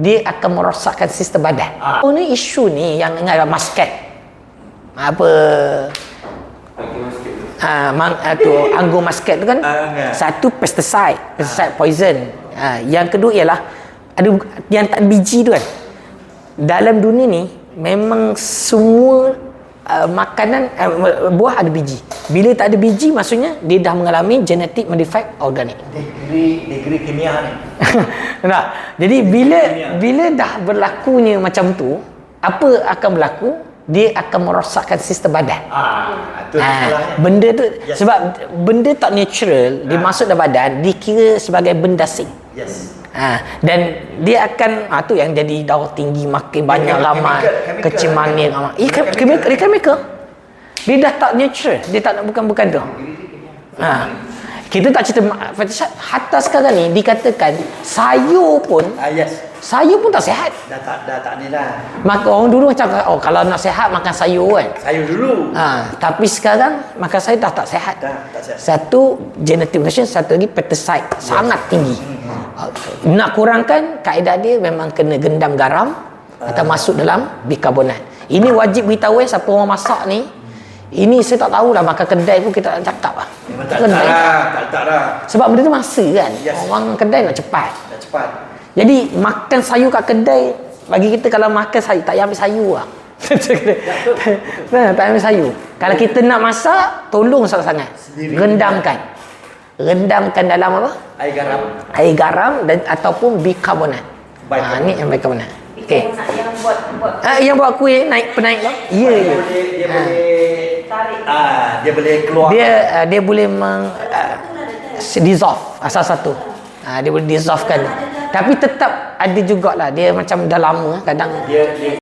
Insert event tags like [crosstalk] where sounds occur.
dia akan merosakkan sistem badan. Ah. Oh ni isu ni yang ingat masket. Apa Ah, mang, ah, tu anggur masket tu kan Ah, ingat. satu pesticide, pesticide poison. Ah, yang kedua ialah ada yang tak biji tu kan. Dalam dunia ni memang semua uh, makanan uh, buah ada biji. Bila tak ada biji maksudnya dia dah mengalami genetic modified organic. [laughs] Degree degree kimia ni. [laughs] nah, jadi bila Kimia. bila dah berlakunya macam tu, apa akan berlaku? Dia akan merosakkan sistem badan. Ah, Ha, salahnya. benda tu Yes. sebab benda tak natural dia Ha. masuk dalam badan dikira sebagai benda asing. Yes. Ha, dan dia akan ha, tu yang jadi darah tinggi makin banyak lama chemical- kecil manis lama. Eh Chemical. chemical dia. Dia dah tak natural. Dia tak nak bukan bukan tu. Ha. Kita tak cerita fetishat hatta sekarang ni dikatakan sayur pun Ah, yes. sayur pun tak sihat. Dah tak dah tak ni dah. Maka orang dulu macam oh kalau nak sihat makan sayur kan. Sayur dulu. Ha, tapi sekarang makan sayur dah tak sihat. Dah tak sihat. Satu genetic mutation, satu lagi pesticide sangat tinggi. Uh, Nak kurangkan kaedah dia memang kena gendam garam atau masuk dalam bikarbonat. Ini wajib beritahu eh siapa orang masak ni. Ini saya tak tahulah makan kedai pun kita tak cakap lah. Tak tak lah, tak tak lah. Sebab benda tu masa kan. Yes. Orang kedai nak cepat. Dah cepat. Jadi makan sayur kat kedai bagi kita kalau makan sayur tak payah ambil sayur lah. [laughs] nah, tak payah ambil sayur. Kalau kita nak masak, tolong sangat-sangat. Rendamkan. Rendamkan dalam apa? Air garam. Air garam dan ataupun bikarbonat. Bikarbonat. Ha, ni yang bikarbonat. Okey. Nak yang buat buat Ah, yang buat kuih naik penaik tu? Ya, Dia ya. dia Ha. boleh tarik. ah dia boleh keluar. Dia uh, dia boleh meng uh, dissolve asal satu. Ah, dia boleh dissolvekan. Tapi tetap ada jugalah dia macam dah lama kadang dia dia